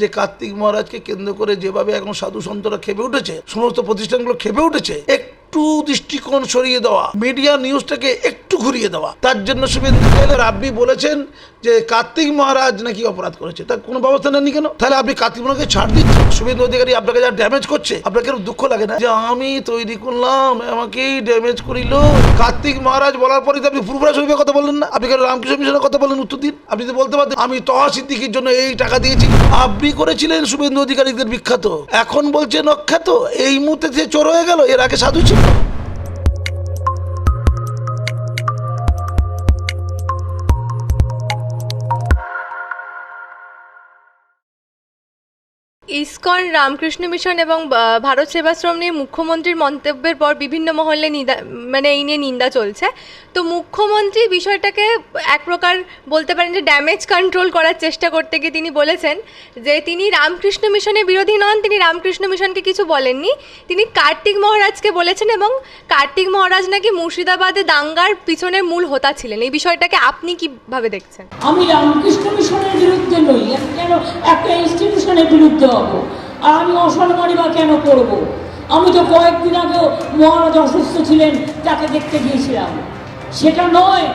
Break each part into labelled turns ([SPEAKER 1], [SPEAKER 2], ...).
[SPEAKER 1] যে কার্তিক মহারাজকে কেন্দ্র করে যেভাবে এখন সাধু সন্তরা খেপে উঠেছে, সমস্ত প্রতিষ্ঠানগুলো খেপে উঠেছে, একটু দৃষ্টিকোণ সরিয়ে দেওয়া মিডিয়া নিউজটাকে একটু ঘুরিয়ে দেওয়া, তার জন্য শুভেন্দু রাব্বি বলেছেন যে কার্তিক মহারাজ নাকি অপরাধ করেছে তার কোনো ব্যবস্থা নেননি কেন? তাহলে আপনি কার্তিক মহারাজকে ছাড় দিচ্ছেন শুভেন্দু অধিকারী আপনাকে যা ড্যামেজ করছে, আপনাকে দুঃখ লাগে না। যে আমি তৈরি করলাম, আমাকেই ড্যামেজ করিল। কার্তিক মহারাজ বলার পরে তো আপনি ফুরফুরা শরীফের কথা বললেন না। আপনি রামকৃষ্ণ মিশনের কথা বললেন উত্তর দিন? আপনি তো বলতে পারতেন, আমি তহা সিদ্দিকির জন্য এই টাকা দিয়েছি। আপনি করেছিলেন শুভেন্দু অধিকারীদের বিখ্যাত। এখন বলছেন অখ্যাত এই মুহূর্তে সে চোর হয়ে গেল, এর আগে সাধু ছিল।
[SPEAKER 2] ইসকন, রামকৃষ্ণ মিশন এবং ভারত সেবাশ্রম নিয়ে মুখ্যমন্ত্রীর মন্তব্যের পর বিভিন্ন মহলে নিন্দা মানে এই নিয়ে নিন্দা চলছে। তো মুখ্যমন্ত্রী বিষয়টাকে এক প্রকার বলতে পারেন যে ড্যামেজ কন্ট্রোল করার চেষ্টা করতে গিয়ে তিনি বলেছেন যে তিনি রামকৃষ্ণ মিশনের বিরোধী নন, তিনি রামকৃষ্ণ মিশনকে কিছু বলেননি। তিনি কার্তিক মহারাজকে বলেছেন এবং কার্তিক মহারাজ নাকি মুর্শিদাবাদে দাঙ্গার পিছনের মূল হোতা ছিলেন। এই বিষয়টাকে আপনি কীভাবে দেখছেন?
[SPEAKER 3] আমি রামকৃষ্ণ মিশনের বিরুদ্ধে নই, কেন একটা ইনস্টিটিউশনের বিরুদ্ধে হব? আর আমি অসম্মানই বা কেন করব? আমি তো কয়েকদিন আগেও মহারাজ অসুস্থ ছিলেন, তাকে দেখতে গিয়েছিলাম। সেটা নয়,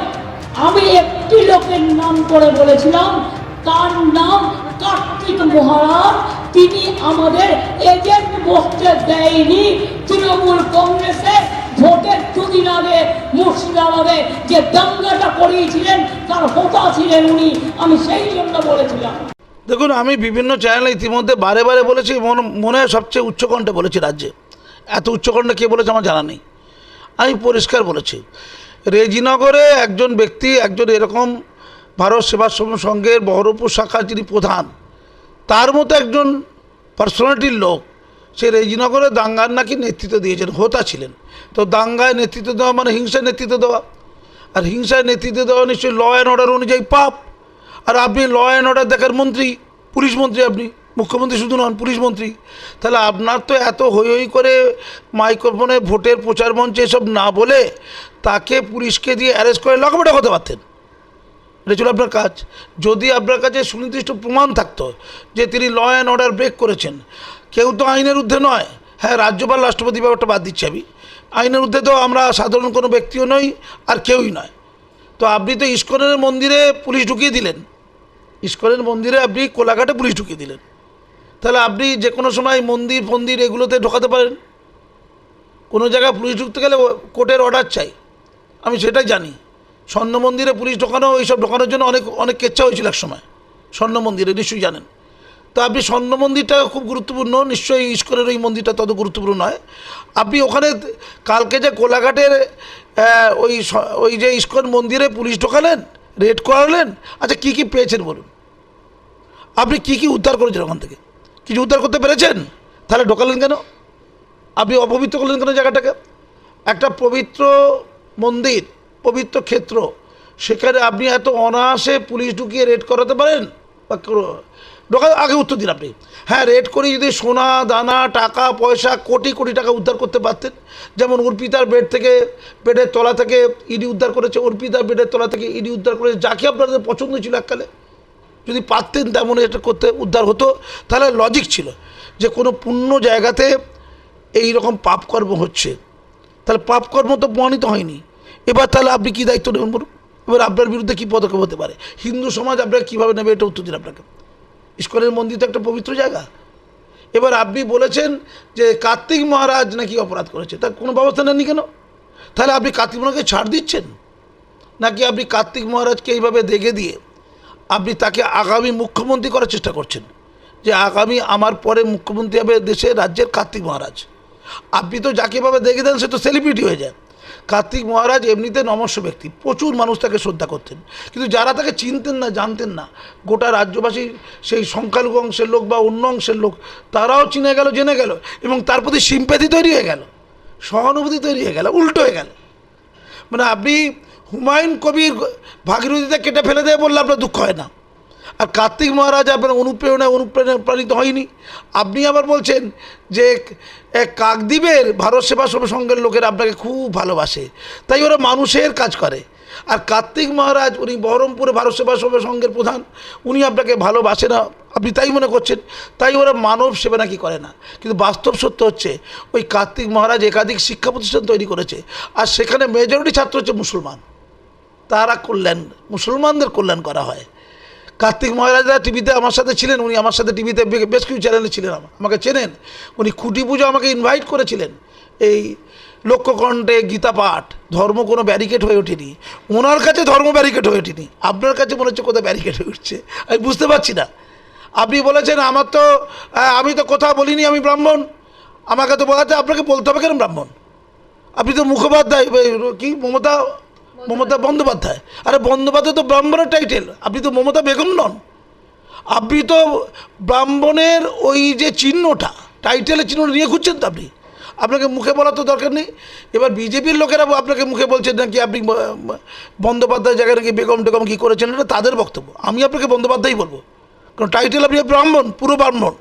[SPEAKER 3] আমি একটি লোকের নাম করে বলেছিলাম, তার নাম কার্তিক মহারাজ। তিনি আমাদের এজেন্ট বসতে দেয়নি। তৃণমূল কংগ্রেসে ভোটের দুদিন আগে মুর্শিদাবাদে যে দাঙ্গাটা করিয়েছিলেন, তার হোতা ছিলেন উনি। আমি সেই জন্য বলেছিলাম।
[SPEAKER 1] দেখুন, আমি বিভিন্ন চ্যানেলে ইতিমধ্যে বারে বারে বলেছি, মন- হয় সবচেয়ে উচ্চকণ্ঠে বলেছি রাজ্যে। এত উচ্চকণ্ঠে কে বলেছে আমার জানা নেই। আমি পরিষ্কার বলেছি, রেজিনগরে একজন ব্যক্তি, একজন এরকম ভারত সেবাশ্রম সংঘের বহরমপুর শাখার যিনি প্রধান, তার মতো একজন পার্সোনালিটির লোক, সে রেজিনগরে দাঙ্গার নাকি নেতৃত্ব দিয়েছেন, হোতা ছিলেন। তো দাঙ্গায় নেতৃত্ব দেওয়া মানে হিংসায় নেতৃত্ব দেওয়া। আর হিংসায় নেতৃত্ব দেওয়া নিশ্চয়ই ল অ্যান্ড অর্ডার অনুযায়ী পাপ। আর আপনি ল অ্যান্ড অর্ডার দেখার মন্ত্রী, পুলিশ মন্ত্রী আপনি, মুখ্যমন্ত্রী শুধু নন, পুলিশ মন্ত্রী। তাহলে আপনার তো এত হই হই করে মাইক্রোফোনে ভোটের প্রচার মঞ্চে এসব না বলে তাকে পুলিশকে দিয়ে অ্যারেস্ট করে লকআপে ঢোকাতে পারতেন। এটা ছিল আপনার কাজ। যদি আপনার কাছে সুনির্দিষ্ট প্রমাণ থাকতো যে তিনি ল অ্যান্ড অর্ডার ব্রেক করেছেন, কেউ তো আইনের ঊর্ধ্বে নয়। হ্যাঁ রাজ্যপাল, রাষ্ট্রপতি ব্যাপারটা বাদ দিচ্ছি আমি। আইনের ঊর্ধ্বে তো আমরা সাধারণ কোনো ব্যক্তিও নই আর কেউই নয়। তো আপনি তো ইস্কনের মন্দিরে পুলিশ ঢুকিয়ে দিলেন। ইস্কনের মন্দিরে আপনি কোলাঘাটে পুলিশ ঢুকিয়ে দিলেন। তাহলে আপনি যে কোনো সময় মন্দির, ফন্দির এগুলোতে ঢোকাতে পারেন। কোনো জায়গায় পুলিশ ঢুকতে গেলে কোর্টের অর্ডার চাই। আমি সেটাই জানি। স্বর্ণ মন্দিরে পুলিশ ঢোকানো, এইসব ঢোকানোর জন্য অনেক অনেক কেচ্ছা হয়েছিল এক সময়। স্বর্ণ মন্দিরে, নিশ্চয়ই জানেন। তো আপনি স্বর্ণ মন্দিরটা খুব গুরুত্বপূর্ণ, নিশ্চয়ই ইস্কনের ওই মন্দিরটা তত গুরুত্বপূর্ণ নয়। আপনি ওখানে কালকে যে কোলাঘাটের ওই ওই যে ইস্কন মন্দিরে পুলিশ ঢোকালেন রেড করালেন? আচ্ছা কি কি পেয়েছেন বলুন। আপনি কি কি উদ্ধার করেছেন ওখান থেকে? কিছু উদ্ধার করতে পেরেছেন? তাহলে ঢোকালেন কেন? আপনি অপবিত্র করলেন কেন জায়গাটাকে? একটা পবিত্র মন্দির, পবিত্র ক্ষেত্র, সেখানে আপনি এত অনায়াসে পুলিশ ঢুকিয়ে রেড করাতে পারেন? বা ঢোকা আগে উত্তর দিন আপনি। হ্যাঁ রেড করে যদি সোনা, দানা, টাকা, পয়সা কোটি কোটি টাকা উদ্ধার করতে পারতেন। যেমন অর্পিতার বেড থেকে বেডের তলা থেকে ইডি উদ্ধার করেছে, অর্পিতার বেডের তলা থেকে ইডি উদ্ধার করেছে, যাকে আপনাদের পছন্দ ছিল এককালে। যদি পারতেন তেমন এটা করতে, উদ্ধার হতো, তাহলে লজিক ছিল যে কোনো পূর্ণ জায়গাতে এই রকম পাপকর্ম হচ্ছে। তাহলে পাপকর্ম তো প্রমাণিত হয়নি। এবার তাহলে আপনি কী দায়িত্ব নেবেন বলুন? এবার আপনার বিরুদ্ধে কী পদক্ষেপ হতে পারে? হিন্দু সমাজ আপনাকে কীভাবে নেবে, এটা উত্তর দিন আপনাকে। ইস্কনের মন্দির তো একটা পবিত্র জায়গা। এবার আপনি বলেছেন যে কার্তিক মহারাজ নাকি অপরাধ করেছে। তার কোনো ব্যবস্থা নেননি কেন? তাহলে আপনি কার্তিক মহারাজকে ছাড় দিচ্ছেন? নাকি আপনি কার্তিক মহারাজকে এইভাবে দেখে দিয়ে আপনি তাকে আগামী মুখ্যমন্ত্রী করার চেষ্টা করছেন? যে আগামী আমার পরে মুখ্যমন্ত্রী হবে দেশের রাজ্যের কার্তিক মহারাজ। আপনি তো যাকে ভাবে দেখে দেন, সে তো সেলিব্রিটি হয়ে যায়। কার্তিক মহারাজ এমনিতে নমস্য ব্যক্তি। প্রচুর মানুষ তাকে শ্রদ্ধা করতেন। কিন্তু যারা তাকে চিনতেন না, জানতেন না, গোটা রাজ্যবাসী সেই সংখ্যালঘু অংশের লোক বা অন্য অংশের লোক, তারাও চিনে গেল, জেনে গেল এবং তার প্রতি সিম্প্যাথি তৈরি হয়ে গেল, সহানুভূতি তৈরি হয়ে গেল, উল্টো হয়ে গেল। মানে আপনি হুমায়ুন কবির ভাগীরথীতে কেটে ফেলে দেয় বললে আপনার দুঃখ হয় না। আর কার্তিক মহারাজ আপনার অনুপ্রেরণায় অনুপ্রাণিত হয়নি। আপনি আবার বলছেন যে কাকদ্বীপের ভারত সেবা সঙ্গের লোকেরা আপনাকে খুব ভালোবাসে। তাই ওরা মানুষের কাজ করে। আর কার্তিক মহারাজ উনি বহরমপুরে ভারত সেবা সংঘের প্রধান, উনি আপনাকে ভালোবাসে না। আপনি তাই মনে করছেন? তাই ওরা মানব সেবা নাকি করে না। কিন্তু বাস্তব সত্য হচ্ছে, ওই কার্তিক মহারাজ একাধিক শিক্ষা প্রতিষ্ঠান তৈরি করেছে। আর সেখানে মেজরিটি ছাত্র হচ্ছে মুসলমান। তারা কল্যাণ, মুসলমানদের কল্যাণ করা হয়। কার্তিক মহারাজরা টিভিতে আমার সাথে ছিলেন, উনি আমার সাথে টিভিতে বেশ কিছু চ্যানেলে ছিলেন আমা- আমাকে চেনেন। উনি খুঁটি পুজো আমাকে ইনভাইট করেছিলেন। এই লক্ষ্যকণ্ঠে গীতা পাঠ, ধর্ম কোনো ব্যারিকেড হয়ে ওঠেনি। ওনার কাছে ধর্ম ব্যারিকেড হয়ে ওঠেনি। আপনার কাছে মনে হচ্ছে কোথাও ব্যারিকেড হয়ে উঠছে। আমি বুঝতে পারছি না। আপনি বলেছেন, আমার তো আমি তো কথা বলিনি আমি ব্রাহ্মণ। আমাকে তো বলাতে আপনাকে বলতে হবে কেন ব্রাহ্মণ? আপনি তো মুখোপাধ্যায় কি, মমতা মমতা বন্দ্যোপাধ্যায়। আরে বন্দ্যোপাধ্যায় তো ব্রাহ্মণের টাইটেল আপনি তো মমতা বেগম নন। আপনি তো ব্রাহ্মণের ওই যে চিহ্নটা টাইটেলের চিহ্নটা নিয়ে খুঁজছেন তো আপনি। আপনাকে মুখে বলার তো দরকার নেই। এবার বিজেপির লোকেরা আপনাকে মুখে বলছেন নাকি আপনি বন্দ্যোপাধ্যায় জায়গায় নাকি বেগম টেগম কী করেছেন, এটা তাদের বক্তব্য। আমি আপনাকে বন্দ্যোপাধ্যায়ই বলব। কারণ টাইটেল আপনি ব্রাহ্মণ, পুরো ব্রাহ্মণ।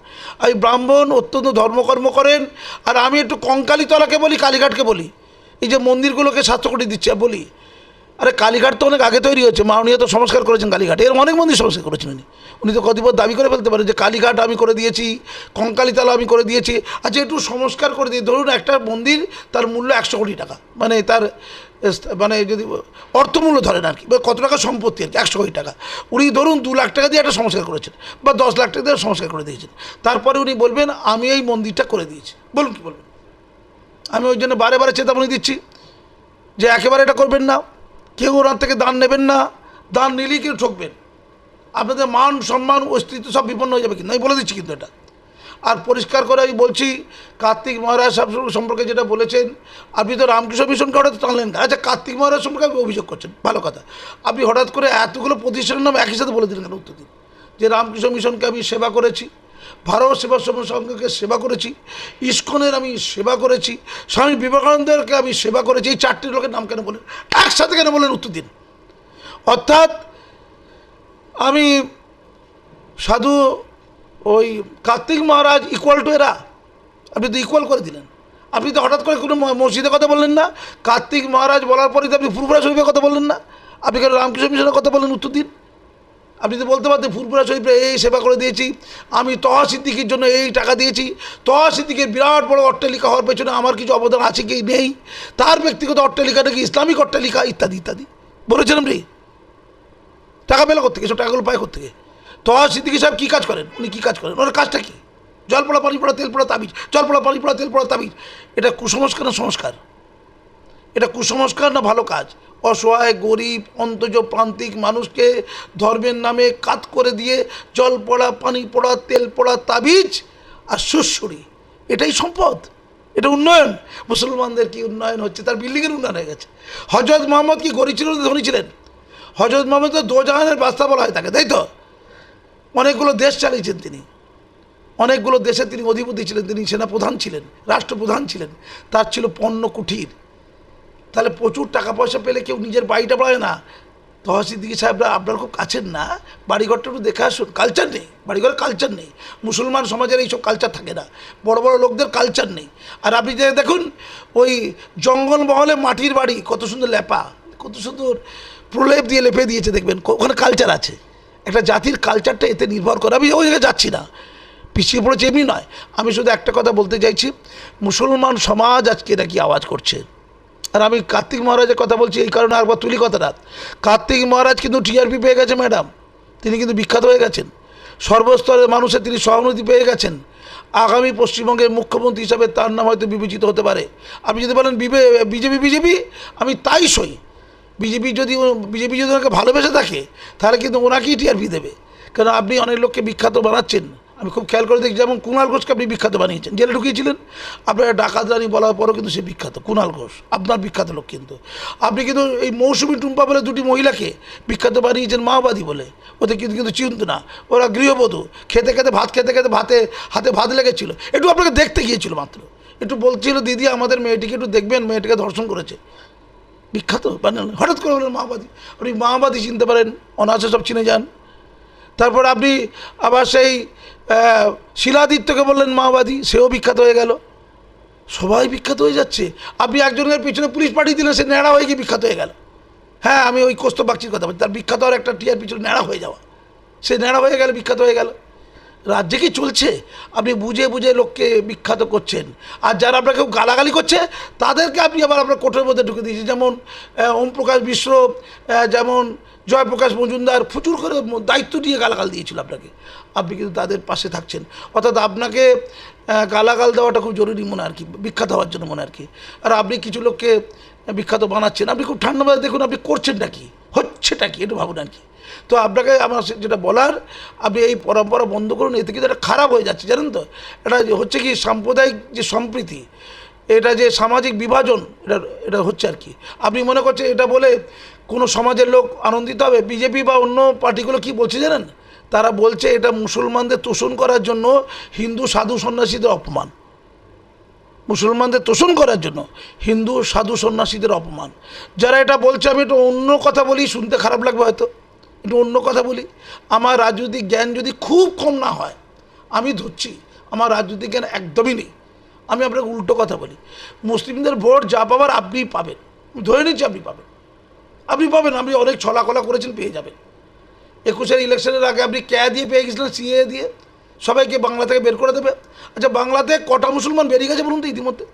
[SPEAKER 1] আমি ব্রাহ্মণ, অত্যন্ত ধর্মকর্ম করেন, আর আমি একটু কঙ্কালীতলাকে বলি, কালীঘাটকে বলি। এই যে মন্দিরগুলোকে স্বাস্থ্য কোটি দিচ্ছে, বলি। আরে কালীঘাট তো অনেক আগে তৈরি হয়েছে মাননীয় তো সংস্কার করেছেন কালীঘাট, এর অনেক মন্দির সংস্কার করেছেন উনি। উনি তো কতিপয় দাবি করে ফেলতে পারেন যে কালীঘাট আমি করে দিয়েছি, কঙ্কালীতলা আমি করে দিয়েছি। আচ্ছা একটু সংস্কার করে দিই। ধরুন একটা মন্দির তার মূল্য একশো কোটি টাকা মানে তার মানে যদি অর্থমূল্য ধরেন আর কি, বা কত টাকা সম্পত্তি আর কি, একশো কোটি টাকা। উনি ধরুন দু লাখ টাকা দিয়ে একটা সংস্কার করেছেন, বা দশ লাখ টাকা দিয়ে সংস্কার করে দিয়েছেন। তারপরে উনি বলবেন, আমি এই মন্দিরটা করে দিয়েছি। বলুন কি বলবেন? আমি ওই জন্য বারে বারে চেতাবনী দিচ্ছি যে একেবারে এটা করবেন না। কেউ ওনার থেকে দান নেবেন না, দান নিলেই কেউ ঠকবেন। আপনাদের মান, সম্মান, অস্তিত্ব সব বিপন্ন হয়ে যাবে কিন্তু। আমি বলে দিচ্ছি কিন্তু এটা। আর পরিষ্কার করে আমি বলছি, কার্তিক মহারাজ সম্পর্কে যেটা বলেছেন, আপনি তো রামকৃষ্ণ মিশনকে হঠাৎ টানলেন না। আচ্ছা কার্তিক মহারাজ সম্পর্কে আপনি অভিযোগ করছেন, ভালো কথা। আপনি হঠাৎ করে এতগুলো প্রতিষ্ঠানের নাম একই সাথে বলে দিলেন কেন উত্তর দিন? যে রামকৃষ্ণ মিশনকে আমি সেবা করেছি ভারত সেবা সমাজ সংঘকে সেবা করেছি, ইস্কনের আমি সেবা করেছি, স্বামী বিবেকানন্দেরকে আমি সেবা করেছি, এই চারটি লোকের নাম কেন বলেন? একসাথে কেন বলেন উত্তর দিন। অর্থাৎ আমি সাধু, ওই কার্তিক মহারাজ ইকুয়াল টু এরা। আপনি তো ইকুয়াল করে দিলেন। আপনি তো হঠাৎ করে কোনো মসজিদের কথা বললেন না, কার্তিক মহারাজ বলার পরে তো আপনি ফুরফুরা শরীফের কথা বললেন না, আপনি কেন রামকৃষ্ণ মিশনের কথা বললেন উত্তর দিন? আপনি তো বলতে পারতেন ফুরফুরা শরীফে এই সেবা করে দিয়েছি। আমি তহা সিদ্দিকির জন্য এই টাকা দিয়েছি। তহা সিদ্দিকের বিরাট বড় অট্টালিকা হওয়ার পেছনে আমার কিছু অবদান আছে কি নেই? তার ব্যক্তিগত অট্টালিকা নাকি ইসলামিক অট্টালিকা, ইত্যাদি ইত্যাদি। বলেছেন রে। টাকা পেলে করতে সব টাকাগুলো পায় করতে তহা সিদ্দিকি সাহেব কী কাজ করেন? উনি কী কাজ করেন? ওনার কাজটা কী? জল পড়া পানি পড়া তেল পড়া তাবিজ। জল পড়া পানি পড়া তেল পড়া তাবিজ। এটা কুসংস্কার না সংস্কার? এটা কুসংস্কার না ভালো কাজ? অসহায়, গরিব অন্তজ প্রান্তিক মানুষকে ধর্মের নামে কাত করে দিয়ে জল পড়া, পানি পড়া, তেল পড়া, তাবিজ আর সুসুরি এটাই সম্পদ, এটা উন্নয়ন। মুসলমানদের কি উন্নয়ন হচ্ছে? তার বিল্ডিংয়ের উন্নয়ন হয়ে গেছে। হজরত মোহাম্মদ কি গরিব ছিল ধনী ছিলেন? হজরত মোহাম্মদ তো দোজাহানের বাস্তা বলা হয় তাকে, তাই তো? অনেকগুলো দেশ চালিয়েছেন তিনি। অনেকগুলো দেশে তিনি অধিপতি ছিলেন, তিনি সেনাপ্রধান ছিলেন, রাষ্ট্রপ্রধান ছিলেন। তার ছিল পণ্য কুঠির তাহলে প্রচুর টাকা পয়সা পেলে কেউ নিজের বাড়িটা বাড়ায় না। তহসিদ্দিকি সাহেবরা আপনার খুব কাছের না, বাড়িঘরটা একটু দেখে আসুন। কালচার নেই, বাড়িঘরে কালচার নেই। মুসলমান সমাজের এইসব কালচার থাকে না। বড় বড় লোকদের কালচার নেই। আর আপনি যে দেখুন, ওই জঙ্গলমহলে মাটির বাড়ি, কত সুন্দর লেপা, কত সুন্দর প্রলেপ দিয়ে লেপে দিয়েছে দেখবেন। ওখানে কালচার আছে। একটা জাতির কালচারটা এতে নির্ভর করে। আমি ওই জায়গায় যাচ্ছি না। পিছিয়ে পড়েছে এমনি নয়। আমি শুধু একটা কথা বলতে চাইছি, মুসলমান সমাজ আজকে নাকি আওয়াজ করছে। আর আমি কার্তিক মহারাজের কথা বলছি এই কারণে একবার তুলি কথাটা। কার্তিক মহারাজ কিন্তু টিআরপি পেয়ে গেছে ম্যাডাম তিনি কিন্তু বিখ্যাত হয়ে গেছেন। সর্বস্তরের মানুষের তিনি সহানুভূতি পেয়ে গেছেন। আগামী পশ্চিমবঙ্গের মুখ্যমন্ত্রী হিসাবে তার নাম হয়তো বিবেচিত হতে পারে। আপনি যদি বলেন বিজেপি বিজেপি, আমি তাই সই। বিজেপি যদি বিজেপি যদি ওনাকে ভালোবেসে থাকে, তাহলে কিন্তু ওনাকেই টিআরপি দেবে। কারণ আপনি অনেক লোককে বিখ্যাত বানাচ্ছেন। আমি খুব খেয়াল করে দেখি, যেমন কুণাল ঘোষকে আপনি বিখ্যাত বানিয়েছেন। জেলে ঢুকিয়েছিলেন। আপনার ডাকাত রানী বলার পরও কিন্তু সে বিখ্যাত কুণাল ঘোষ। আপনার বিখ্যাত লোক কিন্তু। আপনি কিন্তু এই মৌসুমি টুম্পা বলে দুটি মহিলাকে বিখ্যাত বানিয়েছেন মাওবাদী বলে। ওদের কিন্তু কিন্তু চিন্ত না ওরা গৃহবধূ। খেতে খেতে ভাত, খেতে খেতে ভাতে, হাতে ভাত লেগেছিল। একটু আপনাকে দেখতে গিয়েছিল মাত্র। একটু বলছিল, দিদি, আমাদের মেয়েটিকে একটু দেখবেন, মেয়েটিকে ধর্ষণ করেছে। বিখ্যাত? বানান হঠাৎ করে বলেন মাওবাদী। আপনি মাওবাদী চিনতে পারেন অনার্সে সব চিনে যান। তারপর আপনি আবার সেই শিলাদিত্যকে বললেন মাওবাদী সেও বিখ্যাত হয়ে গেল। সবাই বিখ্যাত হয়ে যাচ্ছে। আপনি একজনের পিছনে পুলিশ পাঠিয়ে দিলেন, সে ন্যাড়া হয়ে গিয়ে বিখ্যাত হয়ে গেল। হ্যাঁ আমি ওই কোস্ত বাগচির কথা বলছি। তার বিখ্যাত আর একটা টিয়ার পিছনে ন্যাড়া হয়ে যাওয়া। সে ন্যাড়া হয়ে গেল, বিখ্যাত হয়ে গেল। রাজ্যে কি চলছে? আপনি বুঝে বুঝে লোককে বিখ্যাত করছেন। আর যারা আপনাকে গালাগালি করছে, তাদেরকে আপনি আবার আপনার কোঠের মধ্যে ঢুকে দিয়েছেন। যেমন ওম প্রকাশ মিশ্র যেমন জয়প্রকাশ মজুমদার প্রচুর করে দায়িত্ব দিয়ে গালাগাল দিয়েছিল আপনাকে। আপনি কিন্তু তাদের পাশে থাকছেন। অর্থাৎ আপনাকে গালাগাল দেওয়াটা খুব জরুরি মনে আর কি, বিখ্যাত হওয়ার জন্য মনে আর কি। আর আপনি কিছু লোককে বিখ্যাত বানাচ্ছেন। আপনি খুব ঠান্ডা দেখুন, আপনি করছেনটা কি? হচ্ছেটা কি? একটু ভাবুন আর কি। তো আপনাকে আমার যেটা বলার, আপনি এই পরম্পরা বন্ধ করুন, এতে কিন্তু এটা খারাপ হয়ে যাচ্ছে, জানেন তো? এটা হচ্ছে কি, সাম্প্রদায়িক যে সম্প্রীতি, এটা যে সামাজিক বিভাজন, এটা এটা হচ্ছে আর কি। আপনি মনে করছেন এটা বলে কোনো সমাজের লোক আনন্দিত হবে? বিজেপি বা অন্য পার্টিগুলো কি বলছে জানেন? তারা বলছে এটা মুসলমানদের তোষণ করার জন্য হিন্দু, সাধু, সন্ন্যাসীদের অপমান। মুসলমানদের তোষণ করার জন্য হিন্দু, সাধু, সন্ন্যাসীদের অপমান। যারা এটা বলছে, আমি একটু অন্য কথা বলি, শুনতে খারাপ লাগবে হয়তো। একটু অন্য কথা বলি। আমার রাজনৈতিক জ্ঞান যদি খুব কম না হয়, আমি ধরছি, আমার রাজনৈতিক জ্ঞান একদমই নেই। আমি আপনাকে উল্টো কথা বলি। মুসলিমদের ভোট যা পাবার আপনি পাবেন। ধরে নিচ্ছি আপনি পাবেন। আপনি পাবেন, আপনি অনেক ছলাকলা করেছেন, পেয়ে যাবেন। একুশের ইলেকশনের আগে আপনি ক্যা দিয়ে পেয়ে গেছিলেন সিএ দিয়ে? সবাইকে বাংলা থেকে বের করে দেবে? আচ্ছা বাংলাতে কটা মুসলমান বেরিয়ে গেছে বলুন তো ইতিমধ্যে?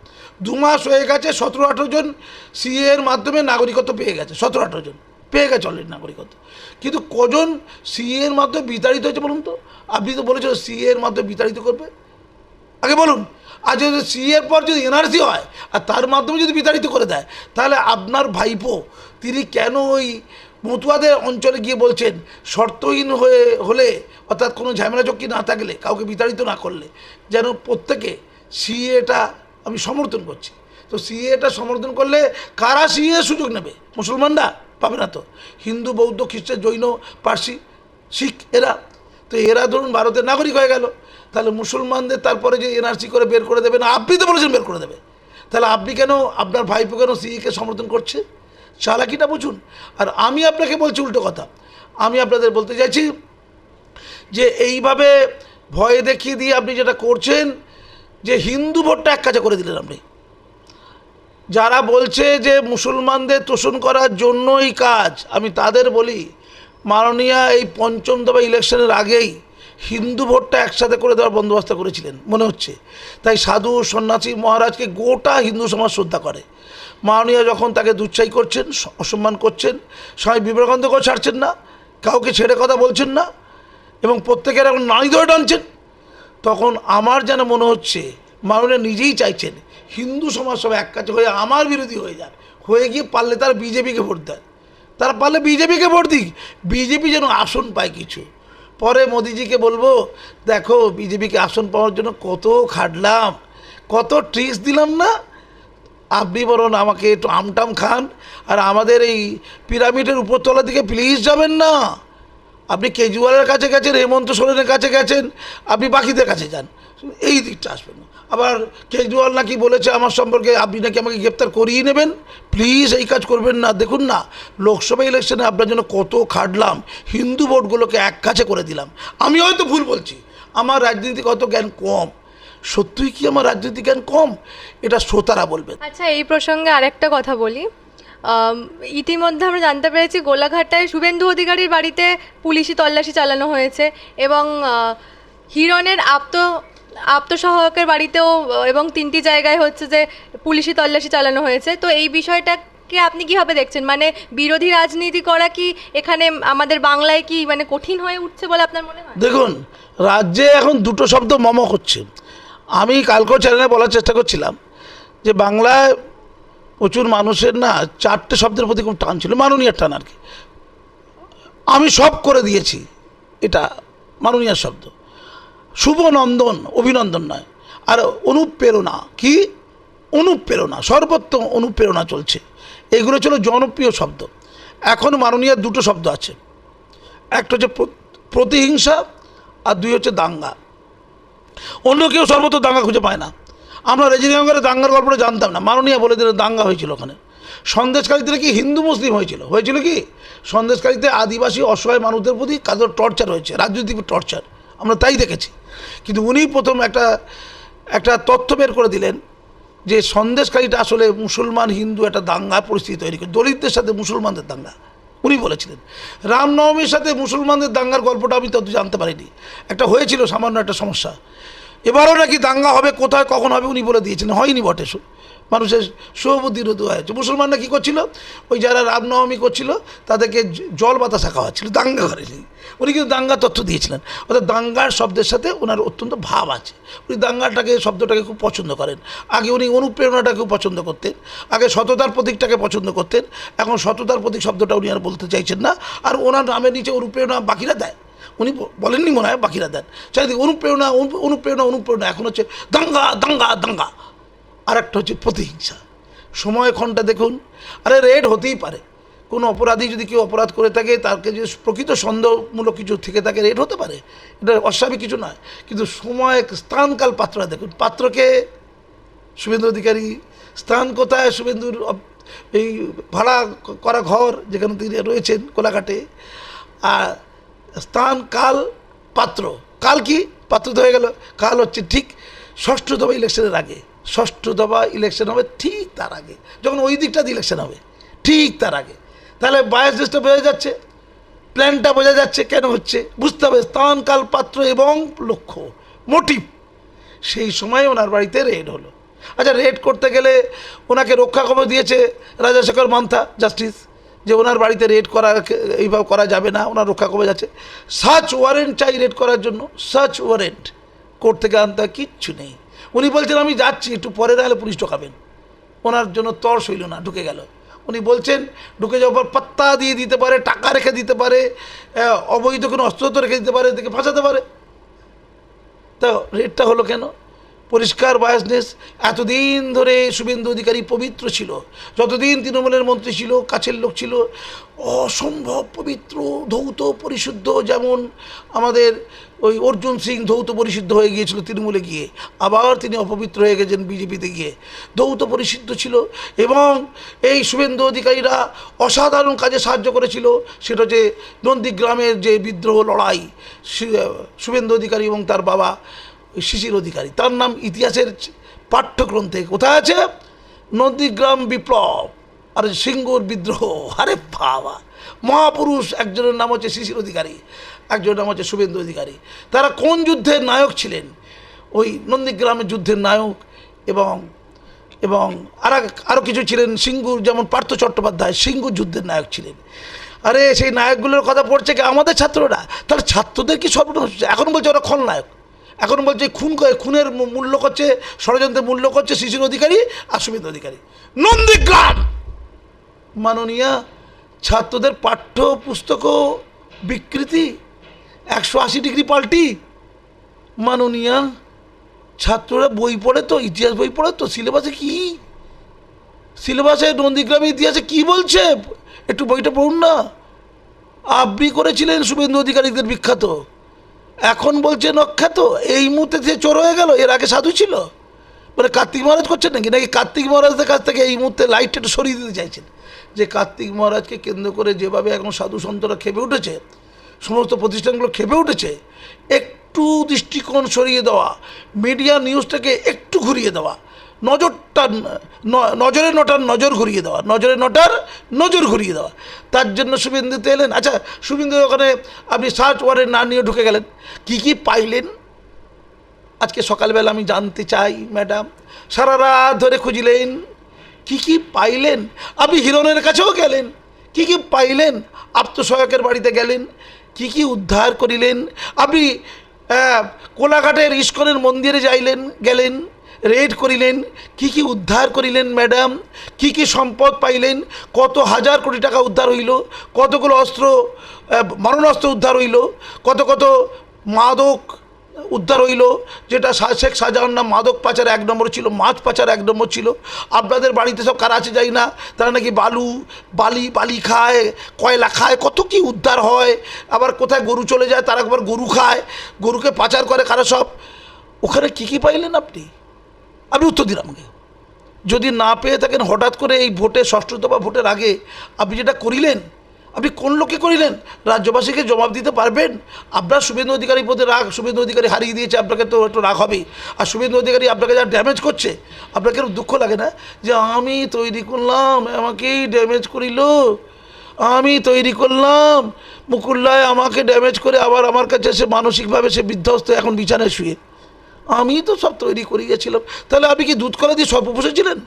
[SPEAKER 1] দু মাস হয়ে গেছে, সতেরো আঠেরো জন সিএ এর মাধ্যমে নাগরিকত্ব পেয়ে গেছে, সতেরো আঠেরো জন। পেয়ে গেছে অলরেডি নাগরিকত্ব। কিন্তু কজন সিএ এর মাধ্যমে বিতাড়িত হয়েছে বলুন তো? আপনি তো বলেছেন সিএ এর মাধ্যমে বিতাড়িত করবে। আগে বলুন, আর যদি সিএর পর যদি এনআরসি হয়, আর তার মাধ্যমে যদি বিতাড়িত করে দেয়, তাহলে আপনার ভাইপো, তিনি কেন ওই মতুয়াদের অঞ্চলে গিয়ে বলছেন, শর্তহীন হয়ে, হলে অর্থাৎ কোনো ঝামেলা চক্কি না থাকলে, কাউকে বিতাড়িত না করলে, যেন প্রত্যেকে সিএটা আমি সমর্থন করছি। তো সিএটা সমর্থন করলে কারা সিএ সুযোগ নেবে? মুসলমানরা? পাবে না তো। হিন্দু, বৌদ্ধ, খ্রিস্টান, জৈন, পার্সি, শিখ, এরা। তো এরা ধরুন ভারতের নাগরিক হয়ে গেল। তাহলে মুসলমানদের তারপরে যে এনআরসি করে বের করে দেবে না, আপনি তো বলেছেন বের করে দেবে। তাহলে আপনি কেন আপনার ভাইপো কেন সিইকে সমর্থন করছে? চালাকিটা বুঝুন। আর আমি আপনাকে বলছি উল্টো কথা। আমি আপনাদের বলতে চাইছি যে এইভাবে ভয় দেখিয়ে দিয়ে আপনি যেটা করছেন, যে হিন্দু ভোটটা এক কাছে করে দিলেন আপনি। যারা বলছে যে মুসলমানদের তোষণ করার জন্যই কাজ, আমি তাদের বলি, মাননীয়া এই পঞ্চম দফা ইলেকশনের আগেই হিন্দু ভোটটা একসাথে করে দেওয়ার বন্দোবস্ত করেছিলেন, মনে হচ্ছে। তাই সাধু সন্ন্যাসী মহারাজকে গোটা হিন্দু সমাজ শ্রদ্ধা করে। মাননীয়া যখন তাকে দুচ্ছাই করছেন অসম্মান করছেন, স্বামী বিবেকানন্দকেও ছাড়ছেন না, কাউকে ছেড়ে কথা বলছেন না, এবং প্রত্যেকের এখন নারী ধরে টানছেন, তখন আমার যেন মনে হচ্ছে, মাননীয় নিজেই চাইছেন হিন্দু সমাজ সব এক কাছে হয়ে আমার বিরোধী হয়ে যান হয়ে গিয়ে পারলে তারা বিজেপিকে ভোট দেয়। তারা পারলে বিজেপিকে ভোট দিক। বিজেপি যেন আসন পায় কিছু। পরে মোদিজিকে বলব, দেখো, বিজেপিকে আসন পাওয়ার জন্য কত খাটলাম, কত ট্রিক্স দিলাম না? আপনি বরং আমাকে একটু আমটাম খান আর আমাদের এই পিরামিডের উপরতলার দিকে প্লিজ যাবেন না। আপনি কেজরিওয়ালের কাছে গেছেন, হেমন্ত সোরেনের কাছে গেছেন, আপনি বাকিদের কাছে যান। এই দিকটা আসবেন না। আবার কেজরিওয়াল নাকি বলেছে আমার সম্পর্কে, আপনি নাকি আমাকে গ্রেপ্তার করিয়ে নেবেন? প্লিজ এই কাজ করবেন না। দেখুন না, লোকসভা ইলেকশনে আপনার জন্য কত খাটলাম, হিন্দু ভোটগুলোকে এক কাছে করে দিলাম। আমি হয়তো ভুল বলছি, আমার রাজনীতিগত জ্ঞান কম। সত্যিই কি আমার রাজনীতি জ্ঞান কম? এটা শ্রোতারা বলবেন।
[SPEAKER 2] আচ্ছা এই প্রসঙ্গে আরেকটা কথা বলি। ইতিমধ্যে আমরা জানতে পেরেছি গোলাঘাটায় শুভেন্দু অধিকারীর বাড়িতে পুলিশি তল্লাশি চালানো হয়েছে এবং হিরণের আপ্ত আপ্তসহায়কের বাড়িতেও এবং তিনটি জায়গায় হচ্ছে যে পুলিশি তল্লাশি চালানো হয়েছে। তো এই বিষয়টা বিষয়টাকে আপনি কীভাবে দেখছেন? মানে বিরোধী রাজনীতি করা কি এখানে আমাদের বাংলায় কি মানে কঠিন হয়ে উঠছে বলে আপনার মনে হয়?
[SPEAKER 1] দেখুন, রাজ্যে এখন দুটো শব্দ মম হচ্ছে আমি কালকেও চ্যানেলে বলার চেষ্টা করছিলাম যে বাংলায় প্রচুর মানুষের না চারটে শব্দের প্রতি খুব টান ছিল, মাননীয়ার টান আর কি। আমি সব করে দিয়েছি, এটা মাননীয়ার শব্দ। শুভনন্দন, অভিনন্দন নয়। আর অনুপ্রেরণা, কি? অনুপ্রেরণা সর্বত্র অনুপ্রেরণা চলছে। এগুলো ছিল জনপ্রিয় শব্দ। এখন মাননীয়ার দুটো শব্দ আছে। একটা হচ্ছে প্রতিহিংসা আর দুই হচ্ছে দাঙ্গা। অন্য কেউ সর্বত্র দাঙ্গা খুঁজে পায় না। আমরা রেজিনগরের দাঙ্গার গল্পটা জানতাম না। মাননীয় বলে দিলে দাঙ্গা হয়েছিল ওখানে। সন্দেশকারীতে কি হিন্দু মুসলিম হয়েছিল। হয়েছিল কি? সন্দেশকারীতে আদিবাসী অসহায় মানুষদের প্রতি কাদের টর্চার হয়েছে রাজনৈতিক টর্চার আমরা তাই দেখেছি। কিন্তু উনি প্রথম একটা একটা তথ্য বের করে দিলেন যে সন্দেশকারীটা আসলে মুসলমান হিন্দু একটা দাঙ্গা পরিস্থিতি তৈরি করে, দলিতদের সাথে মুসলমানদের দাঙ্গা। উনি বলেছিলেন, রামনবমীর সাথে মুসলমানদের দাঙ্গার গল্পটা আমি তত জানতে পারিনি। একটা হয়েছিল সামান্য একটা সমস্যা। এবারও নাকি দাঙ্গা হবে, কোথায়, কখন হবে উনি বলে দিয়েছেন, হয়নি বটে। মানুষের শুভবুদ্ধির হতে হয়েছে। মুসলমানরা কী করছিল? ওই যারা রামনবমী করছিল, তাদেরকে জল বাতাসা খাওয়াচ্ছিল, দাঙ্গা করেনি উনি কিন্তু দাঙ্গা তথ্য দিয়েছিলেন। অর্থাৎ দাঙ্গার শব্দের সাথে ওনার অত্যন্ত ভাব আছে। উনি দাঙ্গাটাকে, শব্দটাকে খুব পছন্দ করেন। আগে উনি অনুপ্রেরণাটাকে খুব পছন্দ করতেন। আগে সততার প্রতীকটাকে পছন্দ করতেন। এখন সততার প্রতীক শব্দটা উনি আর বলতে চাইছেন না। আর ওনার নামের নিচে অনুপ্রেরণা বাকিরা দেয়। উনি বলেননি মনে হয় বাকিরা দেন। চারিদিকে অনুপ্রেরণা, অনু- অনুপ্রেরণা অনুপ্রেরণা। এখন হচ্ছে দাঙ্গা দাঙ্গা দাঙ্গা। আর একটা হচ্ছে প্রতিহিংসা। সময় ক্ষণটা দেখুন, আরে রেড হতেই পারে। কোনো অপরাধী যদি কেউ অপরাধ করে থাকে, তাকে যদি প্রকৃত সন্দেহমূলক কিছু থেকে থাকে, রেড হতে পারে। এটা অস্বাভাবিক কিছু নয়। কিন্তু সময় স্থানকাল পাত্রটা দেখুন। পাত্রকে শুভেন্দু অধিকারী, স্থান কোথায়? শুভেন্দুর এই ভাড়া করা ঘর যেখানে তিনি রয়েছেন, কোলাঘাটে। আর স্থান কাল পাত্র। কাল কি? পাত্র তো হয়ে গেল। কাল হচ্ছে ঠিক ষষ্ঠ দফা ইলেকশনের আগে। ষষ্ঠ দফা ইলেকশন হবে ঠিক তার আগে। যখন ওই দিকটাতে ইলেকশন হবে, ঠিক তার আগে। তাহলে বায়াস লিস্টটা বোঝা যাচ্ছে প্ল্যানটা বোঝা যাচ্ছে কেন হচ্ছে, বুঝতে হবে স্থান, কাল, পাত্র এবং লক্ষ্য মোটিভ সেই সময় ওনার বাড়িতে রেড হলো। আচ্ছা রেড করতে গেলে ওনাকে রক্ষা খবর দিয়েছে রাজাশেখর মান্থা জাস্টিস যে ওনার বাড়িতে রেড করা, এইভাবে করা যাবে না, ওনার রক্ষা খবর যাচ্ছে সার্চ ওয়ারেন্ট চাই রেড করার জন্য সার্চ ওয়ারেন্ট কোর্ট থেকে আনতে কিচ্ছু নেই। উনি বলছেন, আমি যাচ্ছি, একটু পরে নাহলে পুলিশ ঢোকাবেন। ওনার জন্য তর সইল না, ঢুকে গেল। উনি বলছেন, ঢুকে যাওয়ার পর পাত্তা দিয়ে দিতে পারে, টাকা রেখে দিতে পারে অবৈধ কোনো অস্ত্র তো রেখে দিতে পারে এদিকে ফাঁসাতে পারে। তা রেটটা হলো কেন? পরিষ্কার বায়াসনেস, এতদিন ধরে শুভেন্দু অধিকারী পবিত্র ছিল, যতদিন তৃণমূলের মন্ত্রী ছিল, কাছের লোক ছিল, অসম্ভব পবিত্র, ধৌত, পরিশুদ্ধ, যেমন আমাদের ওই অর্জুন সিং ধৌত পরিশুদ্ধ হয়ে গিয়েছিল তৃণমূলে গিয়ে। আবার তিনি অপবিত্র হয়ে গেছেন বিজেপিতে গিয়ে। ধৌত পরিশুদ্ধ ছিল এবং এই শুভেন্দু অধিকারীরা অসাধারণ কাজে সাহায্য করেছিল। সেটা হচ্ছে নন্দীগ্রামের যে বিদ্রোহ লড়াই শুভেন্দু অধিকারী এবং তার বাবা শিশির অধিকারী। তার নাম ইতিহাসের পাঠ্যগ্রন্থে কোথায় আছে? নন্দীগ্রাম বিপ্লব। আর সিঙ্গুর বিদ্রোহ। আরে বাবা। মহাপুরুষ একজনের নাম হচ্ছে শিশির অধিকারী। একজনের নাম হচ্ছে শুভেন্দু অধিকারী। তারা কোন যুদ্ধের নায়ক ছিলেন? ওই নন্দীগ্রামের যুদ্ধের নায়ক এবং এবং আর আরও কিছু ছিলেন। সিঙ্গুর, যেমন পার্থ চট্টোপাধ্যায়, সিঙ্গুর যুদ্ধের নায়ক ছিলেন। আরে, সেই নায়কগুলোর কথা পড়ছে কি আমাদের ছাত্ররা? তাহলে ছাত্রদের কি সর্বনাশ হচ্ছে? এখন বলছে ওরা খলনায়ক এখন বলছে খুন খুনের মূল্য করছে, ষড়যন্ত্রের মূল্য করছে শিশির অধিকারী আর সুমিত অধিকারী। নন্দীগ্রাম! মাননীয়া, ছাত্রদের পাঠ্য পুস্তকও বিকৃতি একশো আশি ডিগ্রি পাল্টি। মাননীয়া ছাত্ররা বই পড়ে তো, ইতিহাস বই পড়ে তো, সিলেবাসে কি? সিলেবাসে নন্দীগ্রামের ইতিহাসে কি বলছে? একটু বইটা পড়ুন না। আবৃ করেছিলেন শুভেন্দু অধিকারীদের বিখ্যাত। এখন বলছে অখ্যাত এই মুহূর্তে সে চোর হয়ে গেল, এর আগে সাধু ছিল। মানে কার্তিক মহারাজ করছেন নাকি? নাকি কার্তিক মহারাজদের কাছ থেকে এই মুহূর্তে লাইটটা একটু সরিয়ে দিতে চাইছেন? যে কার্তিক মহারাজকে কেন্দ্র করে যেভাবে এখন সাধু সন্তরা খেপে উঠেছে সমস্ত প্রতিষ্ঠানগুলো খেপে উঠেছে, একটু দৃষ্টিকোণ সরিয়ে দেওয়া মিডিয়া নিউজটাকে একটু ঘুরিয়ে দেওয়া, নজরটা নজরে নটার নজর ঘুরিয়ে দেওয়া, নজরে নটার নজর ঘুরিয়ে দেওয়া। তার জন্য শুভেন্দুতে এলেন। আচ্ছা শুভেন্দু ওখানে আপনি সার্চ ওয়ারেন্ট না নিয়ে ঢুকে গেলেন, কি কি পাইলেন? আজকে সকালবেলা আমি জানতে চাই ম্যাডাম সারা রাত ধরে খুঁজলেন। কি কি পাইলেন? আপনি হিরণের কাছেও গেলেন। কি কি পাইলেন? আত্মসহায়কের বাড়িতে গেলেন। কি কি উদ্ধার করিলেন? আপনি কোলাঘাটের ইস্কনের মন্দিরে যাইলেন, গেলেন রেড করিলেন, কি কি উদ্ধার করিলেন ম্যাডাম কি কি সম্পদ পাইলেন? কত হাজার কোটি টাকা উদ্ধার হইল? কতগুলো অস্ত্র মারণাস্ত্র উদ্ধার হইল? কত কত মাদক উদ্ধার হইল, যেটা শেখ শাহজাহান নাম মাদক পাচার এক নম্বর ছিল, মাছ পাচার এক নম্বর ছিল। আপনাদের বাড়িতে সব কারা আছে যাই না, তারা নাকি বালু, বালি বালি খায়, কয়লা খায়, কত কি উদ্ধার হয়। আবার কোথায় গরু চলে যায়, তারা একবার গরু খায়, গরুকে পাচার করে কারা সব। ওখানে কি কি পাইলেন আপনি? আপনি উত্তর দিন আমাকে যদি না পেয়ে থাকেন, হঠাৎ করে এই ভোটে ষষ্ঠ দফা ভোটের আগে আপনি যেটা করিলেন আপনি কোন লোককে করিলেন? রাজ্যবাসীকে জবাব দিতে পারবেন? আপনার শুভেন্দু অধিকারী প্রতি রাগ, শুভেন্দু অধিকারী হারিয়ে দিয়েছে, আপনাকে তো একটু রাগ হবেই আর শুভেন্দু অধিকারী আপনাকে যা ড্যামেজ করছে, আপনাকে দুঃখ লাগে না? যে আমি তৈরি করলাম আমাকেই ড্যামেজ করিল। আমি তৈরি করলাম, মুকুল্লায় আমাকে ড্যামেজ করে আবার আমার কাছে সে মানসিকভাবে সে বিধ্বস্ত এখন বিছানায় শুয়ে। আমি তো সব তৈরি করে গেছিলাম তাহলে আপনি কি দুধ কলা দিয়ে সর্প বসেছিলেন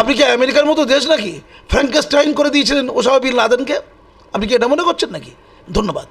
[SPEAKER 1] আপনি কি আমেরিকার মতো দেশ নাকি? ফ্র্যাঙ্কেস্টাইন করে দিয়েছিলেন ওসামা বিন লাদেনকে? আপনি কি এটা মনে করছেন নাকি? ধন্যবাদ।